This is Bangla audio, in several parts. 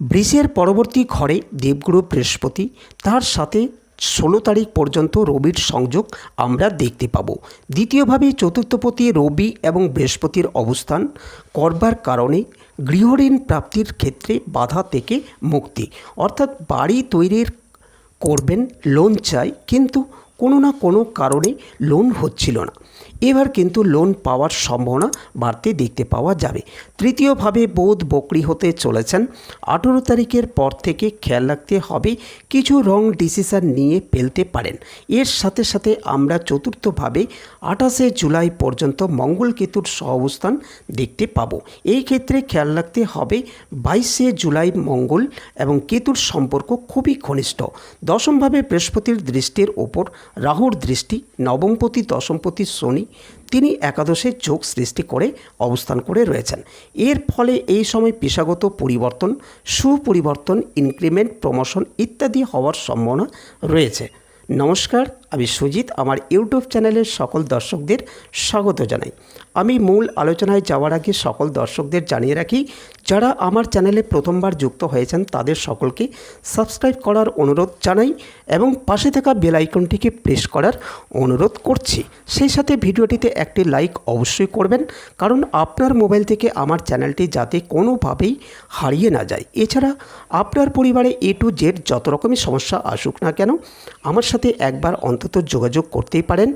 বৃষের পরবর্তী ঘরে দেবগুরু বৃহস্পতি, তার সাথে ষোলো তারিখ পর্যন্ত রবির সংযোগ আমরা দেখতে পাবো। দ্বিতীয়ভাবে চতুর্থপতি রবি এবং বৃহস্পতির অবস্থান করবার কারণে গৃহঋণ প্রাপ্তির ক্ষেত্রে বাধা থেকে মুক্তি। অর্থাৎ বাড়ি তৈরির করবেন লোন চাই, কিন্তু কোনো না কোনো কারণে লোন হচ্ছিল না। এবার কিন্তু লোন পাওয়ার সম্ভাবনা বাড়তে দেখতে পাওয়া যাবে। তৃতীয়ভাবে বোধ বকরি হতে চলেছেন। আঠেরো তারিখের পর থেকে খেয়াল রাখতে হবে, কিছু রং ডিসিশন নিয়ে ফেলতে পারেন। এর সাথে সাথে আমরা চতুর্থভাবে আঠাশে জুলাই পর্যন্ত মঙ্গল কেতুর সহাবস্থান দেখতে পাবো। এই ক্ষেত্রে খেয়াল রাখতে হবে, বাইশে জুলাই মঙ্গল এবং কেতুর সম্পর্ক খুবই ঘনিষ্ঠ। দশমভাবে বৃহস্পতির দৃষ্টির ওপর রাহুর দৃষ্টি, নবমপতি, দশমপতি, শনি তিনি একাদশে যোগ সৃষ্টি করে অবস্থান করে রয়েছেন। এর ফলে এই সময় পেশাগত পরিবর্তন, সুপরিবর্তন ইনক্রিমেন্ট প্রমোশন ইত্যাদি হওয়ার সম্ভাবনা রয়েছে। নমস্কার, আমি সুজিত, আমার ইউটিউব চ্যানেলের সকল দর্শকদের স্বাগত জানাই। আমি মূল আলোচনায় যাওয়ার আগে সকল দর্শকদের জানিয়ে রাখি যারা আমার চ্যানেলে প্রথমবার যুক্ত হয়েছেন, তাদের সকলকে সাবস্ক্রাইব করার অনুরোধ জানাই এবং পাশে থাকা বেল আইকনটিকে প্রেস করার অনুরোধ করছি। সেই সাথে ভিডিওটিতে একটি লাইক অবশ্যই করবেন, কারণ আপনার মোবাইল থেকে আমার চ্যানেলটি যাতে কোনোভাবেই হারিয়ে না যায়। এছাড়া আপনার পরিবারে এ টু জেড যত রকমের সমস্যা আসুক না কেন, আমার সাথে একবার অন্তত যোগাযোগ করতেই পারেন।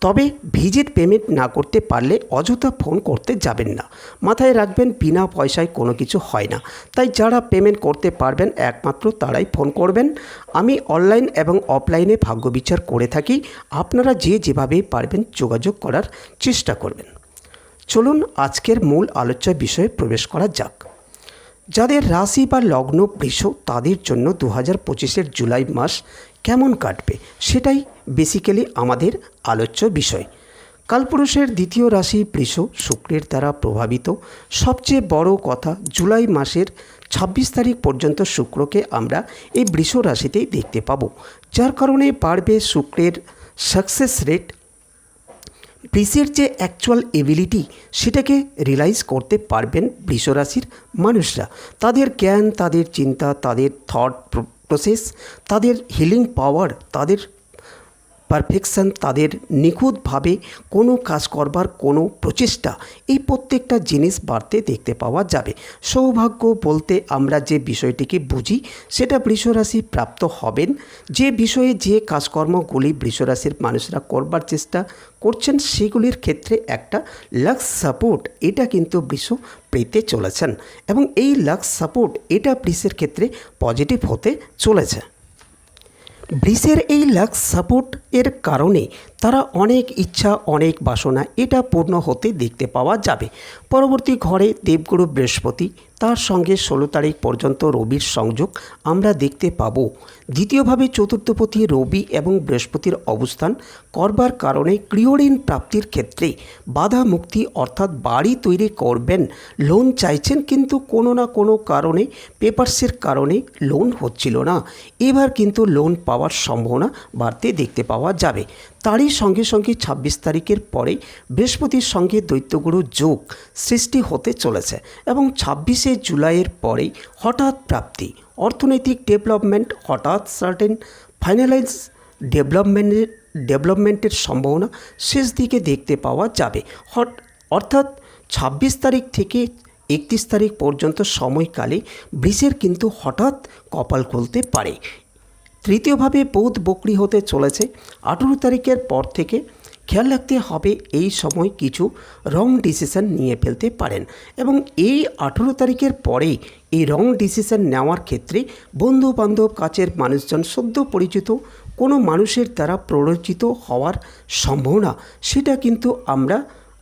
তবে ভিজিট পেমেন্ট না করতে পারলে অযথা ফোন করতে যাবেন না। মাথায় রাখবেন, বিনা পয়সায় কোনো কিছু হয় না। তাই যারা পেমেন্ট করতে পারবেন, একমাত্র তারাই ফোন করবেন। আমি অনলাইন এবং অফলাইনে ভাগ্য বিচার করে থাকি। আপনারা যে যেভাবে পারবেন যোগাযোগ করার চেষ্টা করবেন। চলুন আজকের মূল আলোচ্য বিষয়ে প্রবেশ করা যাক। যাদের রাশি বা লগ্ন বৃষ তাদের জন্য দু হাজার পঁচিশের জুলাই মাস কেমন কাটবে? সেটাই বেসিক্যালি আমাদের আলোচ্য বিষয়। কালপুরুষের দ্বিতীয় রাশি বৃষ শুক্রের দ্বারা প্রভাবিত। সবচেয়ে বড় কথা, জুলাই মাসের ছাব্বিশ তারিখ পর্যন্ত শুক্রকে আমরা এই বৃষ রাশিতেই দেখতে পাবো। যার কারণে বাড়বে শুক্রের সাকসেস রেট বৃষের যে অ্যাকচুয়াল এবিলিটি সেটাকে রিয়েলাইজ করতে পারবেন বৃষরাশির মানুষরা। তাদের জ্ঞান, তাদের চিন্তা, তাদের থট প্রসেস তাদের হিলিং পাওয়ার তাদের পারফেকশন তাদের নিখুঁতভাবে কোনো কাজ করবার কোনো প্রচেষ্টা এই প্রত্যেকটা জিনিস বাড়তে দেখতে পাওয়া যাবে। সৌভাগ্য বলতে আমরা যে বিষয়টিকে বুঝি, সেটা বৃষরাশি প্রাপ্ত হবেন। যে বিষয়ে যে কাজকর্মগুলি বৃষরাশির মানুষরা করবার চেষ্টা করছেন, সেগুলির ক্ষেত্রে একটা লাক্স সাপোর্ট এটা কিন্তু বৃষ পেতে চলেছেন এবং এই লাক্স সাপোর্ট এটা বৃষের ক্ষেত্রে পজিটিভ হতে চলেছে। বৃষের এই লাক্স সাপোর্ট এর কারণে তারা অনেক ইচ্ছা, অনেক বাসনা এটা পূর্ণ হতে দেখতে পাওয়া যাবে। পরবর্তী ঘরে দেবগুরু বৃহস্পতি, তার সঙ্গে ষোলো তারিখ পর্যন্ত রবির সংযোগ আমরা দেখতে পাব। দ্বিতীয়ভাবে চতুর্থপতি রবি এবং বৃহস্পতির অবস্থান করবার কারণে গৃহঋণ প্রাপ্তির ক্ষেত্রে বাধা মুক্তি অর্থাৎ বাড়ি তৈরি করবেন লোন চাইছেন কিন্তু কোনো না কোনো কারণে পেপারসের কারণে লোন হচ্ছিল না। এবার কিন্তু লোন পাওয়ার সম্ভাবনা বাড়তে দেখতে পাওয়া যাবে। তারই সঙ্গে সঙ্গে ছাব্বিশ তারিখের পরে বৃহস্পতির সঙ্গে দৈত্যগুরু যোগ সৃষ্টি হতে চলেছে এবং ছাব্বিশে জুলাইয়ের পরেই হঠাৎ প্রাপ্তি, অর্থনৈতিক ডেভেলপমেন্ট হঠাৎ সার্টেন ফাইনালাইজ ডেভেলপমেন্টের ডেভেলপমেন্টের সম্ভাবনা শেষ দিকে দেখতে পাওয়া যাবে। হট, অর্থাৎ ছাব্বিশ তারিখ থেকে একত্রিশ তারিখ পর্যন্ত সময়কালে বৃষের কিন্তু হঠাৎ কপাল খুলতে পারে। তৃতীয়ভাবে বৌদ্ধ বকরি হতে চলেছে। আঠেরো তারিখের পর থেকে খেয়াল রাখতে হবে এই সময় কিছু রং ডিসিশন নিয়ে ফেলতে পারেন এবং এই আঠেরো তারিখের পরেই এই রং ডিসিশন নেওয়ার ক্ষেত্রে বন্ধু বান্ধব কাছের মানুষজন, সদ্য পরিচিত কোনো মানুষের দ্বারা প্ররোচিত হওয়ার সম্ভাবনা, সেটা কিন্তু আমরা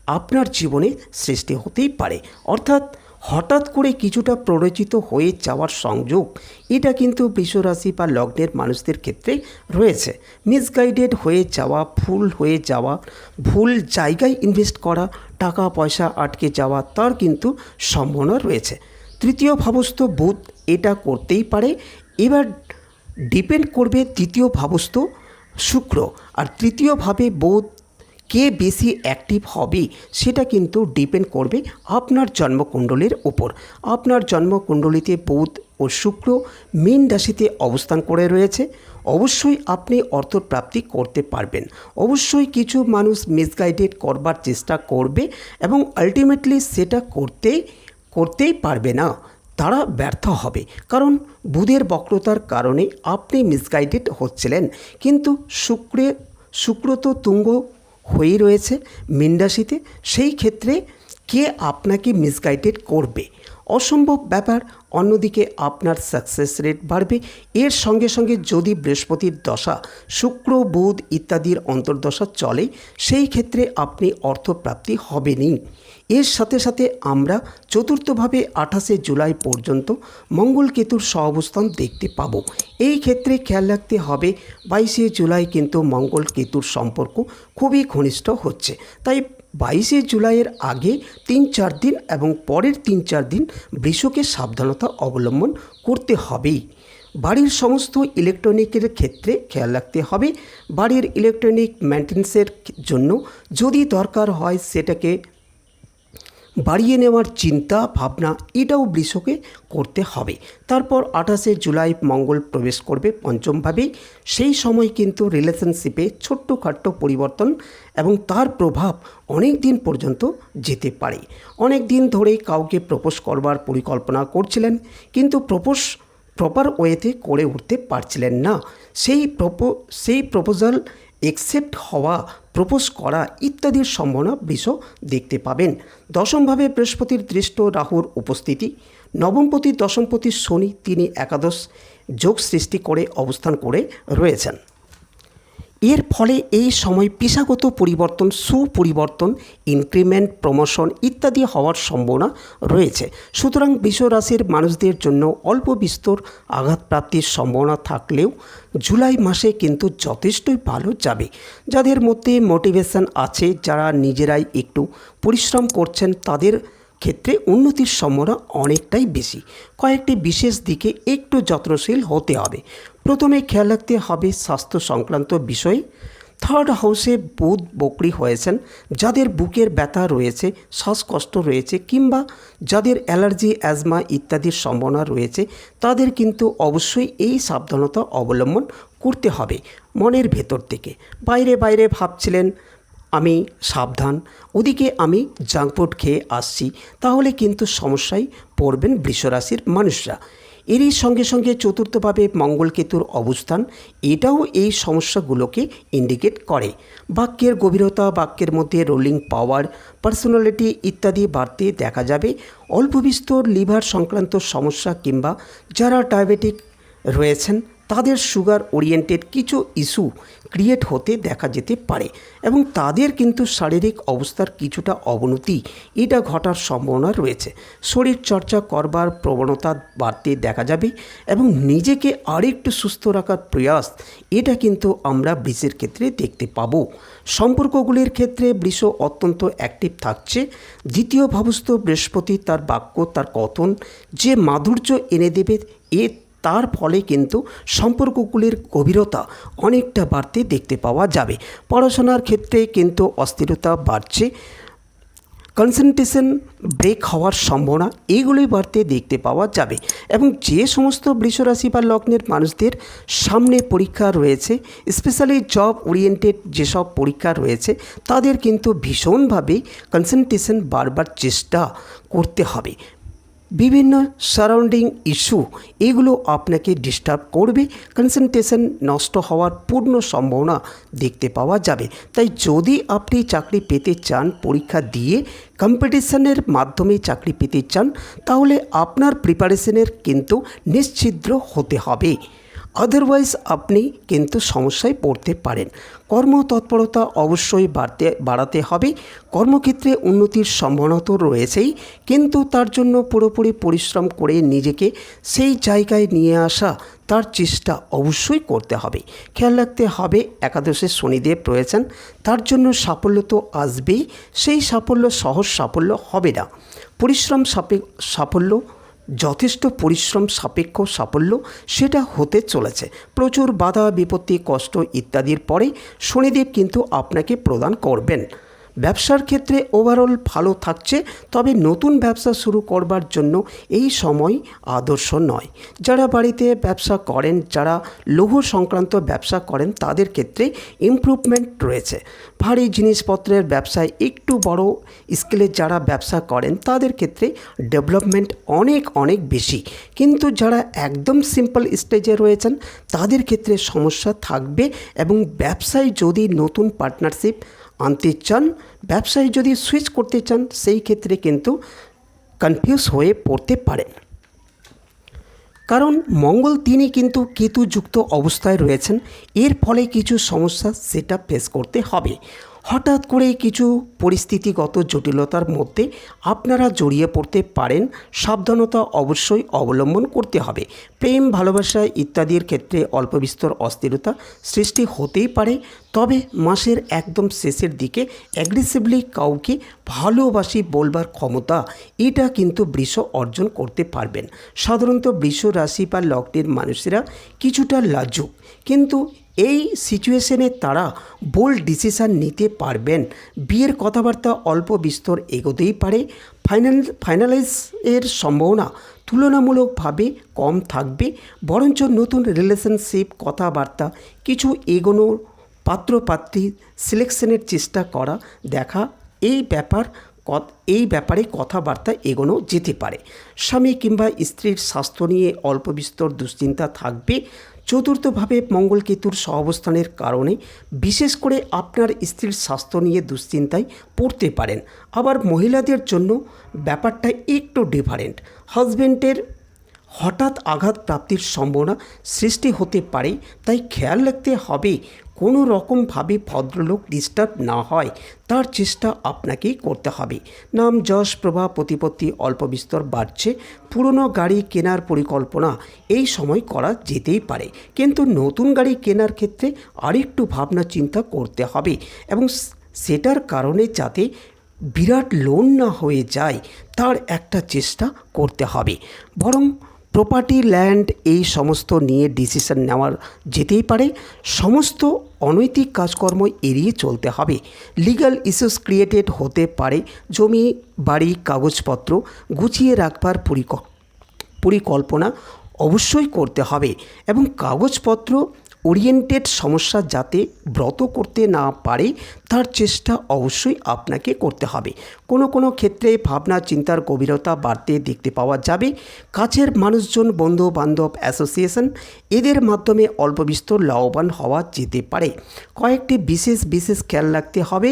আপনার জীবনে সৃষ্টি হতেই পারে। অর্থাৎ হঠাৎ করে কিছুটা প্ররোচিত হয়ে যাওয়ার সংযোগ, এটা কিন্তু বৃষরাশি বা লগ্নের মানুষদের ক্ষেত্রে রয়েছে। মিসগাইডেড হয়ে যাওয়া, ভুল হয়ে যাওয়া, ভুল জায়গায় ইনভেস্ট করা, টাকা পয়সা আটকে যাওয়া, তার কিন্তু সম্ভাবনা রয়েছে। তৃতীয় ভাবস্থ বুধ এটা করতেই পারে। এবার ডিপেন্ড করবে তৃতীয় ভাবস্থ শুক্র। আর তৃতীয়ভাবে বোধ কে বেশি অ্যাক্টিভ হবে সেটা কিন্তু ডিপেন্ড করবে আপনার জন্মকুণ্ডলীর ওপর আপনার জন্মকুণ্ডলিতে বুধ ও শুক্র মীন রাশিতে অবস্থান করে রয়েছে। অবশ্যই আপনি অর্থপ্রাপ্তি করতে পারবেন। অবশ্যই কিছু মানুষ মিসগাইডেড করবার চেষ্টা করবে এবং আলটিমেটলি সেটা করতেই করতেই পারবে না। তারা ব্যর্থ হবে। কারণ বুধের বক্রতার কারণে আপনি মিসগাইডেড হচ্ছিলেন। কিন্তু শুক্রে, শুক্র তো তুঙ্গ হয়েই রয়েছে মিন্ডাসিতে সেই ক্ষেত্রে কে আপনাকে মিসগাইডেড করবে? অসম্ভব ব্যাপার, অন্যদিকে আপনার সাকসেস রেট বাড়বে। এর সঙ্গে সঙ্গে যদি বৃহস্পতির দশা, শুক্র, বুধ ইত্যাদির অন্তর্দশা চলে, সেই ক্ষেত্রে আপনি অর্থপ্রাপ্তি হবেনই। এর সাথে সাথে আমরা চতুর্থভাবে আঠাশে জুলাই পর্যন্ত মঙ্গল কেতুর সহাবস্থান দেখতে পাব। এই ক্ষেত্রে খেয়াল রাখতে হবে, বাইশে জুলাই কিন্তু মঙ্গল কেতুর সম্পর্ক খুবই ঘনিষ্ঠ হচ্ছে। তাই বাইশে জুলাইয়ের আগে তিন চার দিন এবং পরের তিন চার দিন বৃষকে সাবধানতা অবলম্বন করতে হবেই। বাড়ির সমস্ত ইলেকট্রনিকের ক্ষেত্রে খেয়াল রাখতে হবে। বাড়ির ইলেকট্রনিক মেনটেন্সের জন্য যদি দরকার হয় সেটাকে বাড়িয়ে নেওয়ার চিন্তা, ভাবনা এটাও বৃষকে করতে হবে। তারপর আঠাশে জুলাই মঙ্গল প্রবেশ করবে পঞ্চমভাবেই সেই সময় কিন্তু রিলেশনশিপে ছোট্টখাট্ট পরিবর্তন এবং তার প্রভাব অনেক দিন পর্যন্ত যেতে পারে। অনেক দিন ধরে কাউকে প্রপোজ করবার পরিকল্পনা করছিলেন, কিন্তু প্রপোজ প্রপার ওয়েতে করে উঠতে পারছিলেন না। সেই প্রপো সেই প্রপোজাল একসেপ্ট হওয়া প্রপোজ করা ইত্যাদির সম্ভাবনা বৃষ দেখতে পাবেন। দশমভাবে বৃহস্পতির দৃষ্ট রাহুর উপস্থিতি। নবমপতি, দশমপতি শনি তিনি একাদশ যোগ সৃষ্টি করে অবস্থান করে রয়েছেন। এর ফলে এই সময় পেশাগত পরিবর্তন, সুপরিবর্তন ইনক্রিমেন্ট প্রমোশন ইত্যাদি হওয়ার সম্ভাবনা রয়েছে। সুতরাং বৃষ রাশির মানুষদের জন্য অল্প বিস্তর আঘাতপ্রাপ্তির সম্ভাবনা থাকলেও জুলাই মাসে কিন্তু যথেষ্টই ভালো যাবে। যাদের মধ্যে মোটিভেশন আছে, যারা নিজেরাই একটু পরিশ্রম করছেন, তাদের ক্ষেত্রে উন্নতির সম্ভাবনা অনেকটাই বেশি। কয়েকটি বিশেষ দিকে একটু যত্নশীল হতে হবে। প্রথমে খেয়াল রাখতে হবে স্বাস্থ্য সংক্রান্ত বিষয়। থার্ড হাউসে বুধ বকরি হয়েছেন, যাদের বুকের ব্যথা রয়েছে, শ্বাসকষ্ট রয়েছে কিংবা যাদের অ্যালার্জি, অ্যাজমা ইত্যাদির সম্ভাবনা রয়েছে, তাদের কিন্তু অবশ্যই এই সাবধানতা অবলম্বন করতে হবে মনের ভেতর থেকে। বাইরে বাইরে ভাবছিলেন আমি সাবধান। ওদিকে আমি জাঙ্ক ফুড খেয়ে আসছি। তাহলে কিন্তু সমস্যায় পড়বেন বৃষরাশির মানুষরা। এরই সঙ্গে সঙ্গে চতুর্থভাবে মঙ্গলকেতুর অবস্থান, এটাও এই সমস্যাগুলোকে ইন্ডিকেট করে। বাক্যের গভীরতা, বাক্যের মধ্যে রোলিং পাওয়ার পার্সোনালিটি ইত্যাদি বাড়তে দেখা যাবে। অল্প বিস্তর লিভার সংক্রান্ত সমস্যা কিংবা যারা ডায়াবেটিক রয়েছেন তাদের সুগার ওরিয়েন্টেড কিছু ইস্যু ক্রিয়েট হতে দেখা যেতে পারে এবং তাদের কিন্তু শারীরিক অবস্থার কিছুটা অবনতি এটা ঘটার সম্ভাবনা রয়েছে। শরীর চর্চা করবার প্রবণতা বাড়তে দেখা যাবে এবং নিজেকে আরেকটু সুস্থ রাখার প্রয়াস এটা কিন্তু আমরা বৃষের ক্ষেত্রে দেখতে পাবো। সম্পর্কগুলির ক্ষেত্রে বৃষ অত্যন্ত অ্যাক্টিভ থাকছে। দ্বিতীয় ভাবস্থ বৃহস্পতি তার বাক্য, তার কথন যে মাধুর্য এনে দেবে এ তার ফলে কিন্তু সম্পর্কগুলির গভীরতা অনেকটা বাড়তে দেখতে পাওয়া যাবে। পড়াশোনার ক্ষেত্রে কিন্তু অস্থিরতা বাড়ছে। কনসেন্ট্রেশন ব্রেক হওয়ার সম্ভাবনা এগুলোই বাড়তে দেখতে পাওয়া যাবে এবং যে সমস্ত বৃষরাশি বা লগ্নের মানুষদের সামনে পরীক্ষা রয়েছে, স্পেশালি জব ওরিয়েন্টেড যেসব পরীক্ষা রয়েছে, তাদের কিন্তু ভীষণভাবে কনসেন্ট্রেশন বাড়বার চেষ্টা করতে হবে। বিভিন্ন সারাউন্ডিং ইস্যু এগুলো আপনাকে ডিস্টার্ব করবে কনসেন্ট্রেশন নষ্ট হওয়ার পূর্ণ সম্ভাবনা দেখতে পাওয়া যাবে। তাই যদি আপনি চাকরি পেতে চান পরীক্ষা দিয়ে কম্পিটিশনের মাধ্যমে চাকরি পেতে চান, তাহলে আপনার প্রিপারেশনের কিন্তু নিশ্ছিদ্র হতে হবে। আদারওয়াইজ আপনি কিন্তু সমস্যায় পড়তে পারেন। কর্মতৎপরতা অবশ্যই বাড়তে, বাড়াতে হবে। কর্মক্ষেত্রে উন্নতির সম্ভাবনা তো রয়েছেই, কিন্তু তার জন্য পুরোপুরি পরিশ্রম করে নিজেকে সেই জায়গায় নিয়ে আসা, তার চেষ্টা অবশ্যই করতে হবে। খেয়াল রাখতে হবে, একাদশে শনিদেব রয়েছেন, তার জন্য সাফল্য তো আসবেই, সেই সাফল্য সহজ সাফল্য হবে না। পরিশ্রম সাফল্য যথেষ্ট পরিশ্রম, সাপেক্ষ, সাফল্য সেটা হতে চলেছে। প্রচুর বাধা, বিপত্তি, কষ্ট ইত্যাদির পরে শনিদেব কিন্তু আপনাকে প্রদান করবেন। ব্যবসার ক্ষেত্রে ওভারঅল ভালো থাকছে, তবে নতুন ব্যবসা শুরু করবার জন্য এই সময় আদর্শ নয়। যারা বাড়িতে ব্যবসা করেন, যারা লৌহ সংক্রান্ত ব্যবসা করেন, তাদের ক্ষেত্রে ইমপ্রুভমেন্ট রয়েছে। ভারী জিনিসপত্রের ব্যবসায় একটু বড় স্কেলে যারা ব্যবসা করেন, তাদের ক্ষেত্রে ডেভেলপমেন্ট অনেক অনেক বেশি। কিন্তু যারা একদম সিম্পল স্টেজে রয়েছেন, তাদের ক্ষেত্রে সমস্যা থাকবে এবং ব্যবসায় যদি নতুন পার্টনারশিপ আনতে চান, ব্যবসায় যদি সুইচ করতে চান, সেই ক্ষেত্রে কিন্তু কনফিউজ হয়ে পড়তে পারেন। কারণ মঙ্গল তিনি কিন্তু কেতুযুক্ত অবস্থায় রয়েছেন, এর ফলে কিছু সমস্যা সেটা ফেস করতে হবে। হঠাৎ করে কিছু পরিস্থিতিগত জটিলতার মধ্যে আপনারা জড়িয়ে পড়তে পারেন, সাবধানতা অবশ্যই অবলম্বন করতে হবে। প্রেম, ভালোবাসা ইত্যাদির ক্ষেত্রে অল্প বিস্তর অস্থিরতা সৃষ্টি হতেই পারে, তবে মাসের একদম শেষের দিকে অ্যাগ্রেসিভলি কাউকে ভালোবাসি বলবার ক্ষমতা, এটা কিন্তু বৃষ অর্জন করতে পারবেন। সাধারণত বৃষ রাশি বা লগ্নের মানুষেরা কিছুটা লাজুক, কিন্তু এই সিচুয়েশনে তারা বোল্ড ডিসিশান নিতে পারবেন। বিয়ের কথাবার্তা অল্প বিস্তর এগোতেই পারে। ফাইনাল ফাইনালাইজ এর সম্ভাবনা তুলনামূলকভাবে কম থাকবে। বরঞ্চ নতুন রিলেশনশিপ কথাবার্তা, কিছু এগোনোর পাত্রপাত্রী সিলেকশনের চেষ্টা করা দেখা এই ব্যাপার এই ব্যাপারে কথাবার্তা এগোনো যেতে পারে। স্বামী কিংবা স্ত্রীর স্বাস্থ্য নিয়ে অল্প বিস্তর দুশ্চিন্তা থাকবে। চতুর্থভাবে মঙ্গল কেতুর সহাবস্থানের কারণে বিশেষ করে আপনার স্ত্রীর স্বাস্থ্য নিয়ে দুশ্চিন্তায় পড়তে পারেন। আবার মহিলাদের জন্য ব্যাপারটা একটু ডিফারেন্ট হাজব্যান্ডের হঠাৎ আঘাত প্রাপ্তির সম্ভাবনা সৃষ্টি হতে পারে, তাই খেয়াল রাখতে হবে কোনো রকমভাবে ভদ্রলোক ডিস্টার্ব না হয়। তার চেষ্টা আপনাকেই করতে হবে। নাম যশ প্রভাব প্রতিপত্তি, অল্প বিস্তর বাড়ছে। পুরনো গাড়ি কেনার পরিকল্পনা এই সময় করা যেতেই পারে। কিন্তু নতুন গাড়ি কেনার ক্ষেত্রে আরেকটু ভাবনা চিন্তা করতে হবে এবং সেটার কারণে যাতে বিরাট লোন না হয়ে যায়, তার একটা চেষ্টা করতে হবে। বরং প্রপার্টি ল্যান্ড এই সমস্ত নিয়ে ডিসিশন নেওয়ার যেতেই পারে। সমস্ত অনৈতিক কাজকর্ম এড়িয়ে চলতে হবে। লিগাল ইস্যুস ক্রিয়েটেড হতে পারে। জমি, বাড়ি, কাগজপত্র গুছিয়ে রাখবার পরিক, পরিকল্পনা অবশ্যই করতে হবে এবং কাগজপত্র ওরিয়েন্টেড সমস্যা যাতে ব্রত করতে না পারে, তার চেষ্টা অবশ্যই আপনাকে করতে হবে। কোনো কোনো ক্ষেত্রে ভাবনা চিন্তার গভীরতা বাড়তে দেখতে পাওয়া যাবে। কাছের মানুষজন বন্ধু বান্ধব অ্যাসোসিয়েশন এদের মাধ্যমে অল্প বিস্তর লাভবান হওয়া যেতে পারে। কয়েকটি বিশেষ বিশেষ খেয়াল রাখতে হবে।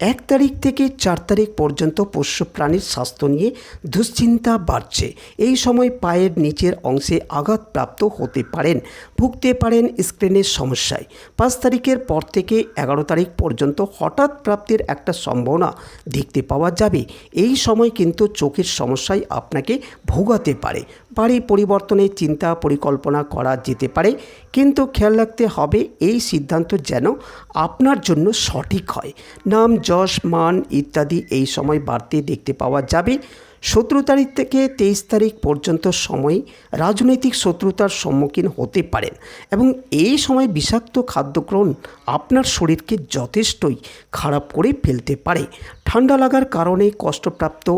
এক তারিখ থেকে চার তারিখ পর্যন্ত পোষ্য প্রাণীর স্বাস্থ্য নিয়ে দুশ্চিন্তা বাড়ছে। এই সময় পায়ের নিচের অংশে আঘাতপ্রাপ্ত হতে পারেন, ভুগতে পারেন স্ক্রিনের সমস্যায়। পাঁচ তারিখের পর থেকে এগারো তারিখ পর্যন্ত হঠাৎ প্রাপ্তির একটা সম্ভাবনা দেখতে পাওয়া যাবে। এই সময় কিন্তু চোখের সমস্যায় আপনাকে ভোগাতে পারে। বাড়ি পরিবর্তনের চিন্তা পরিকল্পনা করা যেতে পারে, কিন্তু খেয়াল রাখতে হবে এই সিদ্ধান্ত যেন আপনার জন্য সঠিক হয়। নাম, যশ, মান ইত্যাদি এই সময় বাড়তে দেখতে পাওয়া যাবে। সতেরো তারিখ থেকে তেইশ তারিখ পর্যন্ত সময় রাজনৈতিক শত্রুতার সম্মুখীন হতে পারেন এবং এই সময় বিষাক্ত খাদ্যগ্রহণ আপনার শরীরকে যথেষ্টই খারাপ করে ফেলতে পারে। ঠান্ডা লাগার কারণে কষ্টপ্রাপ্ত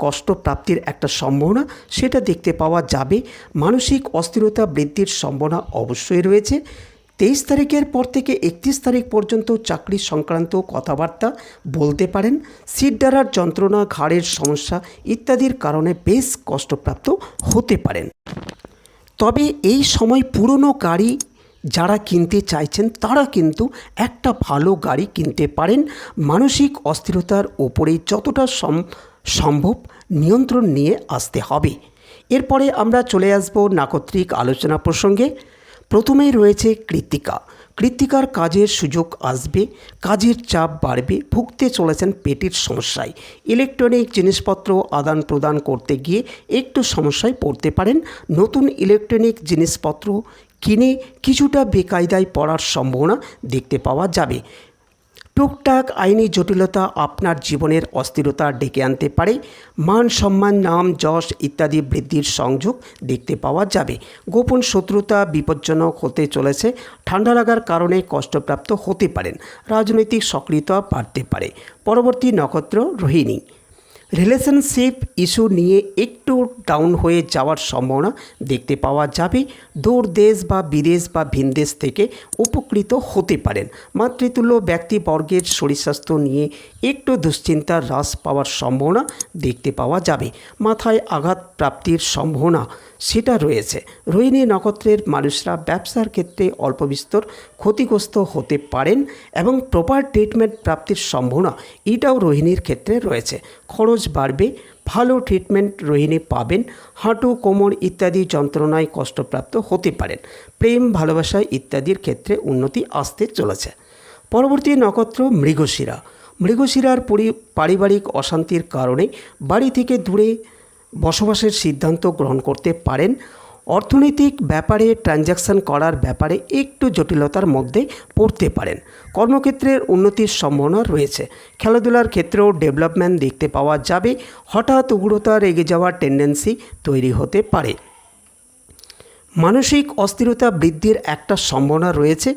কষ্ট প্রাপ্তির একটা সম্ভাবনা সেটা দেখতে পাওয়া যাবে। মানসিক অস্থিরতা বৃদ্ধির সম্ভাবনা অবশ্যই রয়েছে। তেইশ তারিখের পর থেকে একত্রিশ তারিখ পর্যন্ত চাকরি সংক্রান্ত কথাবার্তা বলতে পারেন। সিট ডারার যন্ত্রণা, ঘাড়ের সমস্যা ইত্যাদির কারণে বেশ কষ্টপ্রাপ্ত হতে পারেন। তবে এই সময় পুরনো গাড়ি যারা কিনতে চাইছেন, তারা কিন্তু একটা ভালো গাড়ি কিনতে পারেন। মানসিক অস্থিরতার ওপরে যতটা সম- সম্ভব নিয়ন্ত্রণ নিয়ে আসতে হবে। এরপরে আমরা চলে আসব নাকত্রিক আলোচনা প্রসঙ্গে। প্রথমেই রয়েছে কৃত্তিকা। কৃত্তিকার কাজের সুযোগ আসবে, কাজের চাপ বাড়বে, ভুগতে চলেছেন পেটের সমস্যায়। ইলেকট্রনিক জিনিসপত্র আদান প্রদান করতে গিয়ে একটু সমস্যায় পড়তে পারেন। নতুন ইলেকট্রনিক জিনিসপত্র কিনে কিছুটা বেকায়দায় পড়ার সম্ভাবনা দেখতে পাওয়া যাবে। টুকটাক আইনি জটিলতা আপনার জীবনের অস্থিরতা ডেকে আনতে পারে। মান সম্মান, নাম, যশ ইত্যাদি বৃদ্ধির সংযোগ দেখতে পাওয়া যাবে। গোপন শত্রুতা বিপজ্জনক হতে চলেছে। ঠান্ডা লাগার কারণে কষ্টপ্রাপ্ত হতে পারেন। রাজনৈতিক সক্রিয়তা বাড়তে পারে। পরবর্তী নক্ষত্র রোহিণী। রিলেশনশিপ ইস্যু নিয়ে একটু ডাউন হয়ে যাওয়ার সম্ভাবনা দেখতে পাওয়া যাবে। দূর দেশ বা বিদেশ বা ভিনদেশ থেকে উপকৃত হতে পারেন। মাতৃতুল্য ব্যক্তিবর্গের শরীর স্বাস্থ্য নিয়ে একটু দুশ্চিন্তার হ্রাস পাওয়ার সম্ভাবনা দেখতে পাওয়া যাবে। মাথায় আঘাত প্রাপ্তির সম্ভাবনা সেটা রয়েছে। রোহিণী নক্ষত্রের মানুষরা ব্যবসার ক্ষেত্রে অল্প বিস্তর ক্ষতিগ্রস্ত হতে পারেন এবং প্রপার ট্রিটমেন্ট প্রাপ্তির সম্ভাবনা এটাও রোহিণীর ক্ষেত্রে রয়েছে। খরচ বাড়বে, ভালো ট্রিটমেন্ট রোহিণী পাবেন, হাঁটু, কোমর ইত্যাদি যন্ত্রণায় কষ্টপ্রাপ্ত হতে পারেন। প্রেম, ভালোবাসা ইত্যাদির ক্ষেত্রে উন্নতি আসতে চলেছে। পরবর্তী নক্ষত্র মৃগশিরা। মৃগশিরার পরি পারিবারিক অশান্তির কারণে বাড়ি থেকে দূরে বসবাসের সিদ্ধান্ত গ্রহণ করতে পারেন। অর্থনৈতিক ব্যাপারে ট্রানজ্যাকশান করার ব্যাপারে একটু জটিলতার মধ্যে পড়তে পারেন। কর্মক্ষেত্রের উন্নতির সম্ভাবনা রয়েছে। খেলাধুলার ক্ষেত্রেও ডেভেলপমেন্ট দেখতে পাওয়া যাবে। হঠাৎ উগ্রতা রেগে যাওয়ার টেন্ডেন্সি তৈরি হতে পারে। মানসিক অস্থিরতা বৃদ্ধির একটা সম্ভাবনা রয়েছে।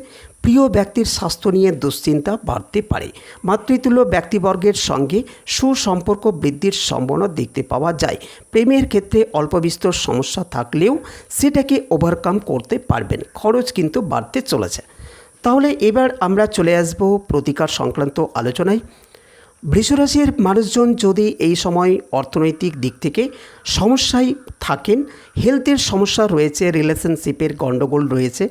প্রিয় ব্যক্তির স্বাস্থ্য নিয়ে দুশ্চিন্তা বাড়তে পারে। মাতৃতুল্য ব্যক্তিবর্গের সঙ্গে সুসম্পর্ক বৃদ্ধির সম্ভাবনা দেখতে পাওয়া যায়। প্রেমের ক্ষেত্রে অল্প বিস্তর সমস্যা থাকলেও সেটাকে ওভারকাম করতে পারবেন। খরচ কিন্তু বাড়তে চলেছে। তাহলে এবার আমরা চলে আসব প্রতিকার সংক্রান্ত আলোচনায়। বৃষরাশির মানুষজন যদি এই সময় অর্থনৈতিক দিক থেকে সমস্যায় থাকেন হেলথের সমস্যা রয়েছে রিলেশনশিপের গণ্ডগোল রয়েছে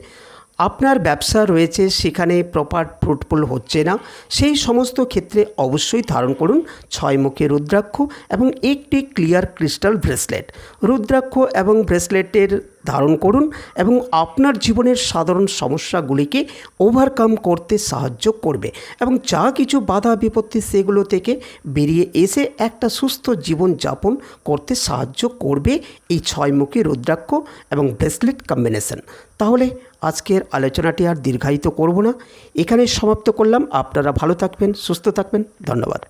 আপনার ব্যবসা রয়েছে, সেখানে প্রপার ফ্রুটফুল হচ্ছে না, সেই সমস্ত ক্ষেত্রে অবশ্যই ধারণ করুন ছয় মুখে রুদ্রাক্ষ এবং একটি ক্লিয়ার ক্রিস্টাল ব্রেসলেট রুদ্রাক্ষ এবং ব্রেসলেটের ধারণ করুন এবং আপনার জীবনের সাধারণ সমস্যাগুলিকে ওভারকাম করতে সাহায্য করবে এবং যা কিছু বাধা বিপত্তি সেগুলো থেকে বেরিয়ে এসে একটা সুস্থ জীবন যাপন করতে সাহায্য করবে এই ছয় ছয়মুখী রুদ্রাক্ষ এবং ব্রেসলেট কম্বিনেশন তাহলে আজকের আলোচনাটি আর দীর্ঘায়িত করব না। এখানে সমাপ্ত করলাম। আপনারা ভালো থাকবেন, সুস্থ থাকবেন। ধন্যবাদ।